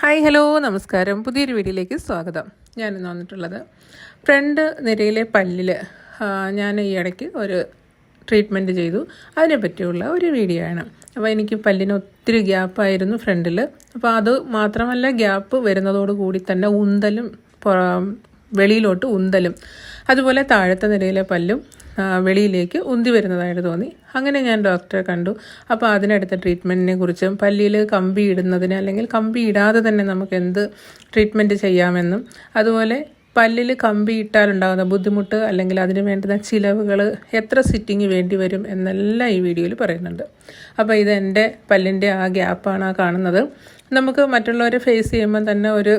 Hi hello നമസ്കാരം. പുതിയൊരു വീഡിയോയിലേക്ക് സ്വാഗതം. ഞാൻ ഇന്ന് വന്നിട്ടുള്ളത് ഫ്രണ്ട് നിരയിലെ പല്ലിൽ ഞാൻ ഈ ഇടയ്ക്ക് ഒരു ട്രീറ്റ്മെന്റ് ചെയ്തു. അതിനെ പറ്റിയുള്ള ഒരു വീഡിയോ ആണ്. അപ്പോൾ എനിക്ക് പല്ലിന് ഒത്തിരി ഗ്യാപ്പായിരുന്നു ഫ്രണ്ടിൽ അപ്പോൾ അത് മാത്രമല്ല ഗ്യാപ്പ് വരുന്നതോടുകൂടി തന്നെ ഉന്തലും വെളിയിലോട്ട് ഉന്തലും. അതുപോലെ താഴത്തെ നിലയിലെ പല്ലും വെളിയിലേക്ക് ഉന്തി വരുന്നതായിട്ട് തോന്നി. അങ്ങനെ ഞാൻ ഡോക്ടറെ കണ്ടു. അപ്പോൾ അതിനടുത്ത ട്രീറ്റ്മെന്റിനെ കുറിച്ചും പല്ലിയിൽ കമ്പി ഇടുന്നതിന് അല്ലെങ്കിൽ കമ്പി ഇടാതെ തന്നെ നമുക്ക് എന്ത് ട്രീറ്റ്മെന്റ് ചെയ്യാമെന്നും അതുപോലെ പല്ലിൽ കമ്പി ഇട്ടാലുണ്ടാകുന്ന ബുദ്ധിമുട്ട് അല്ലെങ്കിൽ അതിന് വേണ്ടുന്ന ചിലവുകൾ എത്ര സിറ്റിങ് വേണ്ടി വരും എന്നെല്ലാം ഈ വീഡിയോയിൽ പറയുന്നുണ്ട്. അപ്പോൾ ഇത് എന്റെ പല്ലിന്റെ ആ ഗ്യാപ്പാണ് കാണുന്നത്. നമുക്ക് മറ്റുള്ളവരെ ഫേസ് ചെയ്യുമ്പം തന്നെ ഒരു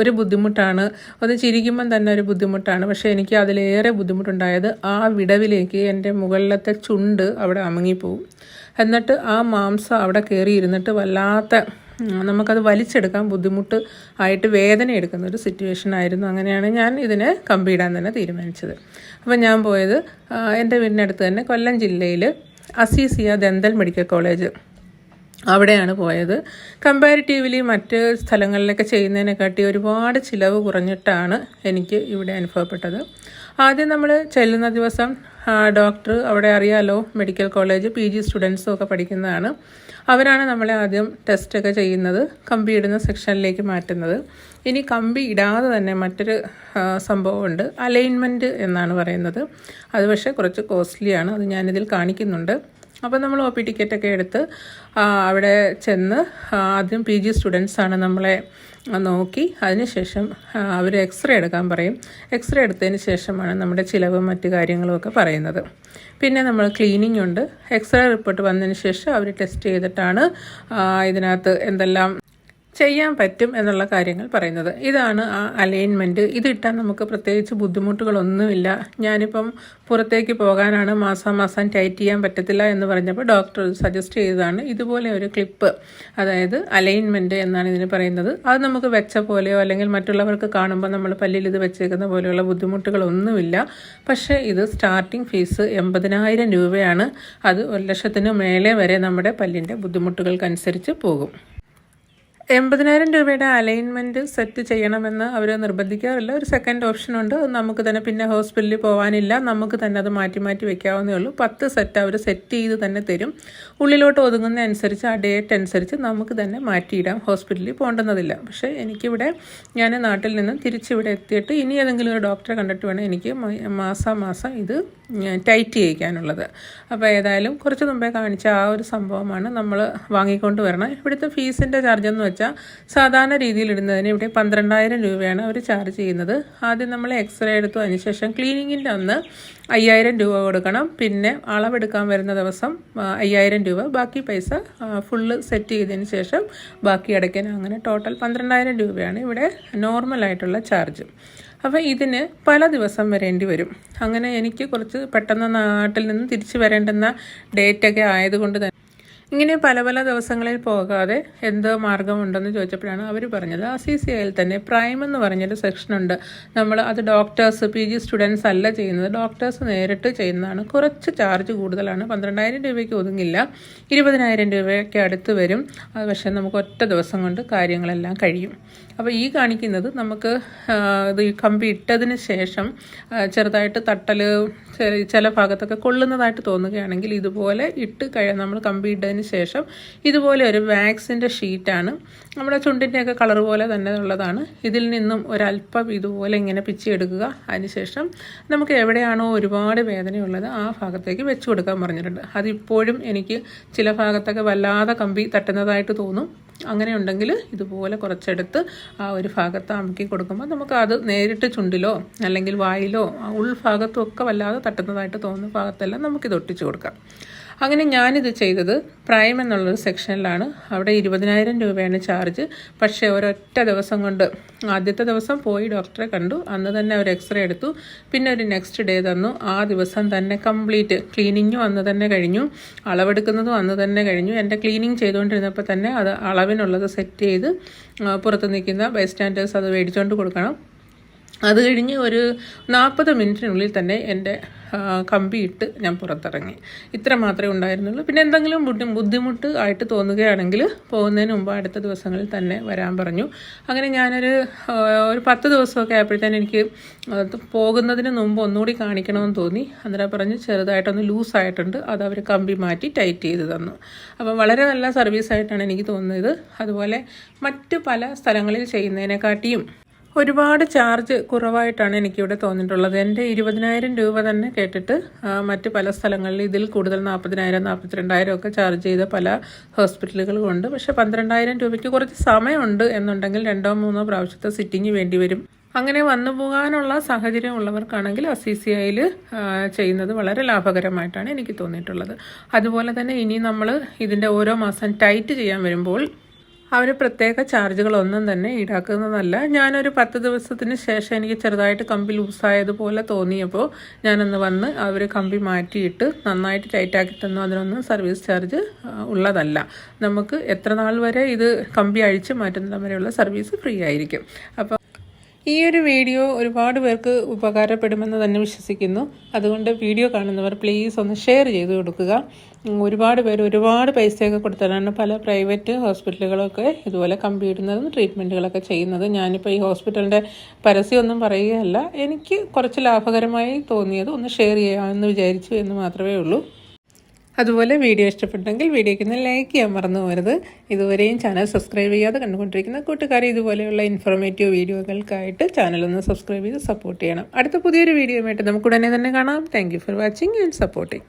ഒരു ബുദ്ധിമുട്ടാണ്. ഒന്ന് ചിരിക്കുമ്പം തന്നെ ഒരു ബുദ്ധിമുട്ടാണ്. പക്ഷേ എനിക്ക് അതിലേറെ ബുദ്ധിമുട്ടുണ്ടായത് ആ വിടവിലേക്ക് എന്റെ മുകളിലത്തെ ചുണ്ട് അവിടെ അമങ്ങിപ്പോവും. എന്നിട്ട് ആ മാംസം അവിടെ കയറിയിരുന്നിട്ട് വല്ലാത്ത നമുക്കത് വലിച്ചെടുക്കാൻ ബുദ്ധിമുട്ട് ആയിട്ട് വേദന എടുക്കുന്ന ഒരു സിറ്റുവേഷൻ ആയിരുന്നു. അങ്ങനെയാണ് ഞാൻ ഇതിനെ കമ്പിയിടാൻ തന്നെ തീരുമാനിച്ചത്. അപ്പം ഞാൻ പോയത് എന്റെ വീടിനടുത്ത് തന്നെ കൊല്ലം ജില്ലയിൽ അസീസിയ ദന്തൽ മെഡിക്കൽ കോളേജ്. അവിടെയാണ് പോയത്. കമ്പാരിറ്റീവ്ലി മറ്റ് സ്ഥലങ്ങളിലൊക്കെ ചെയ്യുന്നതിനെക്കാട്ടി ഒരുപാട് ചിലവ് കുറഞ്ഞിട്ടാണ് എനിക്ക് ഇവിടെ അനുഭവപ്പെട്ടത്. ആദ്യം നമ്മൾ ചെല്ലുന്ന ദിവസം ഡോക്ടർ അവിടെ അറിയാലോ മെഡിക്കൽ കോളേജ് പി ജി സ്റ്റുഡൻസും ഒക്കെ പഠിക്കുന്നതാണ്. അവരാണ് നമ്മളെ ആദ്യം ടെസ്റ്റൊക്കെ ചെയ്യുന്നത് കമ്പി ഇടുന്ന സെക്ഷനിലേക്ക് മാറ്റുന്നത്. ഇനി കമ്പി ഇടാതെ തന്നെ മറ്റൊരു സംഭവമുണ്ട്. അലൈൻമെന്റ് എന്നാണ് പറയുന്നത്. അത് പക്ഷേ കുറച്ച് കോസ്റ്റ്ലിയാണ് അത് ഞാനിതിൽ കാണിക്കുന്നുണ്ട്. അപ്പോൾ നമ്മൾ ഒ പി ടിക്കറ്റൊക്കെ എടുത്ത് അവിടെ ചെന്ന് ആദ്യം പി ജി സ്റ്റുഡൻസാണ് നമ്മളെ നോക്കി. അതിനുശേഷം അവർ എക്സ്റേ എടുക്കാൻ പറയും. എക്സ്റേ എടുത്തതിന് ശേഷമാണ് നമ്മുടെ ചിലവും മറ്റു കാര്യങ്ങളുമൊക്കെ പറയുന്നത്. പിന്നെ നമ്മൾ ക്ലീനിങ് ഉണ്ട് എക്സ്റേ റിപ്പോർട്ട് വന്നതിന് ശേഷം അവർ ടെസ്റ്റ് ചെയ്തിട്ടാണ് ഇതിനകത്ത് എന്തെല്ലാം ചെയ്യാൻ പറ്റും എന്നുള്ള കാര്യങ്ങൾ പറയുന്നത്. ഇതാണ് ആ അലൈൻമെന്റ് ഇതിട്ടാൽ നമുക്ക് പ്രത്യേകിച്ച് ബുദ്ധിമുട്ടുകളൊന്നുമില്ല. ഞാനിപ്പം പുറത്തേക്ക് പോകാനാണ് മാസം മാസം ടൈറ്റ് ചെയ്യാൻ പറ്റത്തില്ല എന്ന് പറഞ്ഞപ്പോൾ ഡോക്ടർ സജസ്റ്റ് ചെയ്തതാണ് ഇതുപോലെ ഒരു ക്ലിപ്പ് അതായത് അലൈൻമെന്റ് എന്നാണ് ഇതിന് പറയുന്നത്. അത് നമുക്ക് വെച്ച പോലെയോ അല്ലെങ്കിൽ മറ്റുള്ളവർക്ക് കാണുമ്പോൾ നമ്മൾ പല്ലിൽ ഇത് വെച്ചേക്കുന്ന പോലെയുള്ള ബുദ്ധിമുട്ടുകളൊന്നുമില്ല. പക്ഷേ ഇത് സ്റ്റാർട്ടിംഗ് ഫീസ് എൺപതിനായിരം രൂപയാണ്. അത് ഒരു ലക്ഷത്തിന് മേലെ വരെ നമ്മുടെ പല്ലിന്റെ ബുദ്ധിമുട്ടുകൾക്കനുസരിച്ച് പോകും. എൺപതിനായിരം രൂപയുടെ അലൈൻമെന്റ് സെറ്റ് ചെയ്യണമെന്ന് അവർ നിർബന്ധിക്കാറില്ല. ഒരു സെക്കൻഡ് അത് നമുക്ക് തന്നെ പിന്നെ ഹോസ്പിറ്റലിൽ പോകാനില്ല നമുക്ക് തന്നെ അത് മാറ്റി മാറ്റി വെക്കാവുന്നേ ഉള്ളൂ. പത്ത് സെറ്റ് അവർ സെറ്റ് ചെയ്ത് തന്നെ തരും. ഉള്ളിലോട്ട് ഒതുങ്ങുന്ന അനുസരിച്ച് ആ ഡേറ്റ് അനുസരിച്ച് നമുക്ക് തന്നെ മാറ്റിയിടാം. ഹോസ്പിറ്റലിൽ പോകേണ്ടുന്നതില്ല. പക്ഷേ എനിക്കിവിടെ ഞാൻ നാട്ടിൽ നിന്നും തിരിച്ചിവിടെ എത്തിയിട്ട് ഇനി ഏതെങ്കിലും ഒരു ഡോക്ടറെ കണ്ടിട്ട് വേണം എനിക്ക് മാസാമാസം മാസാ മാസം ഇത് ടൈറ്റ് ചെയ്യിക്കാനുള്ളത്. അപ്പോൾ ഏതായാലും കുറച്ച് മുമ്പേ കാണിച്ച ആ ഒരു സംഭവമാണ് നമ്മൾ വാങ്ങിക്കൊണ്ട് വരണം. ഇവിടുത്തെ ഫീസിന്റെ ചാർജ് എന്ന് വെച്ചാൽ സാധാരണ രീതിയിൽ ഇടുന്നതിന് ഇവിടെ പന്ത്രണ്ടായിരം രൂപയാണ് അവർ ചാർജ് ചെയ്യുന്നത്. ആദ്യം നമ്മൾ എക്സ്റേ എടുത്തു. അതിനുശേഷം ക്ലീനിങ്ങിന്റെ അന്ന് അയ്യായിരം രൂപ കൊടുക്കണം. പിന്നെ അളവെടുക്കാൻ വരുന്ന ദിവസം അയ്യായിരം രൂപ. ബാക്കി പൈസ ഫുള്ള് സെറ്റ് ചെയ്തതിന് ശേഷം ബാക്കി അടയ്ക്കാൻ. അങ്ങനെ ടോട്ടൽ പന്ത്രണ്ടായിരം രൂപയാണ് ഇവിടെ നോർമലായിട്ടുള്ള ചാർജ് അപ്പോൾ ഇതിന് പല ദിവസം വരേണ്ടി വരും. അങ്ങനെ എനിക്ക് കുറച്ച് പെട്ടെന്ന് നാട്ടിൽ നിന്ന് തിരിച്ചു വരേണ്ടുന്ന ഡേറ്റൊക്കെ ആയതുകൊണ്ട് തന്നെ. ഇങ്ങനെ പല പല ദിവസങ്ങളിൽ പോകാതെ എന്തോ മാർഗമുണ്ടെന്ന് ചോദിച്ചപ്പോഴാണ് അവർ പറഞ്ഞത് ആ സി സി ഐയിൽ തന്നെ പ്രൈം എന്ന് പറഞ്ഞൊരു സെക്ഷനുണ്ട് നമ്മൾ അത് ഡോക്ടേഴ്സ് പി ജി സ്റ്റുഡൻസ് അല്ല ചെയ്യുന്നത്. ഡോക്ടേഴ്സ് നേരിട്ട് ചെയ്യുന്നതാണ്. കുറച്ച് ചാർജ് കൂടുതലാണ്. പന്ത്രണ്ടായിരം രൂപയ്ക്ക് ഒതുങ്ങില്ല. ഇരുപതിനായിരം രൂപയ്ക്ക് അടുത്ത് വരും. അത് പക്ഷേ നമുക്ക് ഒറ്റ ദിവസം കൊണ്ട് കാര്യങ്ങളെല്ലാം കഴിയും. അപ്പോൾ ഈ കാണിക്കുന്നത് നമുക്ക് ഇത് ഈ കമ്പി ഇട്ടതിന് ശേഷം ചെറുതായിട്ട് തട്ടൽ ചില ഭാഗത്തൊക്കെ കൊള്ളുന്നതായിട്ട് തോന്നുകയാണെങ്കിൽ ഇതുപോലെ ഇട്ട് കഴിയാൻ നമ്മൾ കമ്പി ഇട്ടതിന് ശേഷം ഇതുപോലെ ഒരു വാക്സിന്റെ ഷീറ്റാണ്. നമ്മുടെ ചുണ്ടിന്റെയൊക്കെ കളർ പോലെ തന്നെ ഉള്ളതാണ്. ഇതിൽ നിന്നും ഒരല്പം ഇതുപോലെ ഇങ്ങനെ പിച്ചിയെടുക്കുക അതിനുശേഷം നമുക്ക് എവിടെയാണോ ഒരുപാട് വേദനയുള്ളത് ആ ഭാഗത്തേക്ക് വെച്ച് കൊടുക്കാൻ പറഞ്ഞിട്ടുണ്ട്. അതിപ്പോഴും എനിക്ക് ചില ഭാഗത്തൊക്കെ വല്ലാതെ കമ്പി തട്ടുന്നതായിട്ട് തോന്നും. അങ്ങനെ ഉണ്ടെങ്കിൽ ഇതുപോലെ കുറച്ചെടുത്ത് ആ ഒരു ഭാഗത്ത് അമുക്കി കൊടുക്കുമ്പോൾ നമുക്ക് അത് നേരിട്ട് ചുണ്ടിലോ അല്ലെങ്കിൽ വായിലോ ഉൾഭാഗത്തും ഒക്കെ വല്ലാതെ തട്ടുന്നതായിട്ട് തോന്നുന്ന ഭാഗത്തെല്ലാം നമുക്കിത് ഒട്ടിച്ചു കൊടുക്കാം. അങ്ങനെ ഞാനിത് ചെയ്തത് പ്രൈം എന്നുള്ളൊരു സെക്ഷനിലാണ്. അവിടെ ഇരുപതിനായിരം രൂപയാണ് ചാർജ്. പക്ഷേ ഒരൊറ്റ ദിവസം കൊണ്ട് ആദ്യത്തെ ദിവസം പോയി ഡോക്ടറെ കണ്ടു. അന്ന് തന്നെ ഒരു എക്സ്റേ എടുത്തു. പിന്നെ ഒരു നെക്സ്റ്റ് ഡേ തന്നു. ആ ദിവസം തന്നെ കംപ്ലീറ്റ് ക്ലീനിങ്ങും അന്ന് തന്നെ കഴിഞ്ഞു. അളവെടുക്കുന്നതും അന്ന് തന്നെ കഴിഞ്ഞു. എന്റെ ക്ലീനിങ് ചെയ്തുകൊണ്ടിരുന്നപ്പോൾ തന്നെ അത് അളവിനുള്ളത് സെറ്റ് ചെയ്ത് പുറത്ത് നിൽക്കുന്ന ബൈസ്റ്റാൻഡേഴ്സ് അത് മേടിച്ചുകൊണ്ട് കൊടുക്കണം. അത് കഴിഞ്ഞ് ഒരു നാൽപ്പത് മിനിറ്റിനുള്ളിൽ തന്നെ എന്റെ കമ്പി ഇട്ട് ഞാൻ പുറത്തിറങ്ങി. ഇത്ര മാത്രമേ ഉണ്ടായിരുന്നുള്ളൂ. പിന്നെ എന്തെങ്കിലും ബുദ്ധി ബുദ്ധിമുട്ട് ആയിട്ട് തോന്നുകയാണെങ്കിൽ പോകുന്നതിന് മുമ്പ് അടുത്ത ദിവസങ്ങളിൽ തന്നെ വരാൻ പറഞ്ഞു. അങ്ങനെ ഞാനൊരു ഒരു പത്ത് ദിവസമൊക്കെ ആയപ്പോഴത്തേനും എനിക്ക് പോകുന്നതിന് മുമ്പ് ഒന്നുകൂടി കാണിക്കണമെന്ന് തോന്നി. അന്നേരം പറഞ്ഞ് ചെറുതായിട്ടൊന്ന് ലൂസായിട്ടുണ്ട്. അത് അവർ കമ്പി മാറ്റി ടൈറ്റ് ചെയ്ത് തന്നു. അപ്പോൾ വളരെ നല്ല സർവീസായിട്ടാണ് എനിക്ക് തോന്നുന്നത്. അതുപോലെ മറ്റ് പല സ്ഥലങ്ങളിൽ ചെയ്യുന്നതിനെക്കാട്ടിയും ഒരുപാട് ചാർജ് കുറവായിട്ടാണ് എനിക്കിവിടെ തോന്നിയിട്ടുള്ളത്. എന്റെ ഇരുപതിനായിരം രൂപ തന്നെ കേട്ടിട്ട് മറ്റ് പല സ്ഥലങ്ങളിൽ ഇതിൽ കൂടുതൽ നാൽപ്പതിനായിരം നാൽപ്പത്തിരണ്ടായിരം ഒക്കെ ചാർജ് ചെയ്ത പല ഹോസ്പിറ്റലുകളും ഉണ്ട്. പക്ഷേ പന്ത്രണ്ടായിരം രൂപയ്ക്ക് കുറച്ച് സമയമുണ്ട് എന്നുണ്ടെങ്കിൽ രണ്ടോ മൂന്നോ പ്രാവശ്യത്തെ സിറ്റിംഗ് വേണ്ടി വരും. അങ്ങനെ വന്നു പോകാനുള്ള സാഹചര്യം ഉള്ളവർക്കാണെങ്കിൽ അസീസിയയിൽ ചെയ്യുന്നത് വളരെ ലാഭകരമായിട്ടാണ് എനിക്ക് തോന്നിയിട്ടുള്ളത്. അതുപോലെ തന്നെ ഇനി നമ്മൾ ഇതിന്റെ ഓരോ മാസം ടൈറ്റ് ചെയ്യാൻ വരുമ്പോൾ അവർ പ്രത്യേക ചാർജുകളൊന്നും തന്നെ ഈടാക്കുന്നതല്ല. ഞാനൊരു പത്ത് ദിവസത്തിന് ശേഷം എനിക്ക് ചെറുതായിട്ട് കമ്പി ലൂസായതുപോലെ തോന്നിയപ്പോൾ ഞാനൊന്ന് വന്ന് അവർ കമ്പി മാറ്റിയിട്ട് നന്നായിട്ട് ടൈറ്റാക്കി തന്നു. അതിനൊന്നും സർവീസ് ചാർജ് ഉള്ളതല്ല. നമുക്ക് എത്ര നാൾ വരെ ഇത് കമ്പി അഴിച്ച് മാറ്റുന്നത് വരെയുള്ള സർവീസ് ഫ്രീ ആയിരിക്കും. അപ്പോൾ ഈ ഒരു വീഡിയോ ഒരുപാട് പേർക്ക് ഉപകാരപ്പെടുമെന്ന് തന്നെ വിശ്വസിക്കുന്നു. അതുകൊണ്ട് വീഡിയോ കാണുന്നവർ പ്ലീസ് ഒന്ന് ഷെയർ ചെയ്ത് കൊടുക്കുക. ഒരുപാട് പേര് ഒരുപാട് പൈസയൊക്കെ കൊടുത്തിട്ടാണ് പല പ്രൈവറ്റ് ഹോസ്പിറ്റലുകളൊക്കെ ഇതുപോലെ കമ്പിയിടുന്നതും ട്രീറ്റ്മെന്റുകളൊക്കെ ചെയ്യുന്നത്. ഞാനിപ്പോൾ ഈ ഹോസ്പിറ്റലിന്റെ പരസ്യമൊന്നും പറയുകയല്ല. എനിക്ക് കുറച്ച് ലാഭകരമായി തോന്നിയത് ഒന്ന് ഷെയർ ചെയ്യാമെന്ന് വിചാരിച്ചു എന്ന് മാത്രമേ ഉള്ളൂ. അതുപോലെ വീഡിയോ ഇഷ്ടപ്പെട്ടെങ്കിൽ വീഡിയോയ്ക്ക് ഒന്ന് ലൈക്ക് ചെയ്യാൻ മറന്നു പോകരുത്. ഇതുവരെയും ചാനൽ സബ്സ്ക്രൈബ് ചെയ്യാതെ കണ്ടുകൊണ്ടിരിക്കുന്ന കൂട്ടുകാരെ ഇതുപോലെയുള്ള ഇൻഫോർമേറ്റീവ് വീഡിയോകൾക്കായിട്ട് ചാനൽ ഒന്ന് സബ്സ്ക്രൈബ് ചെയ്ത് സപ്പോർട്ട് ചെയ്യണം. അടുത്ത പുതിയൊരു വീഡിയോയുമായിട്ട് നമുക്ക് ഉടനെ തന്നെ കാണാം. Thank for watching and supporting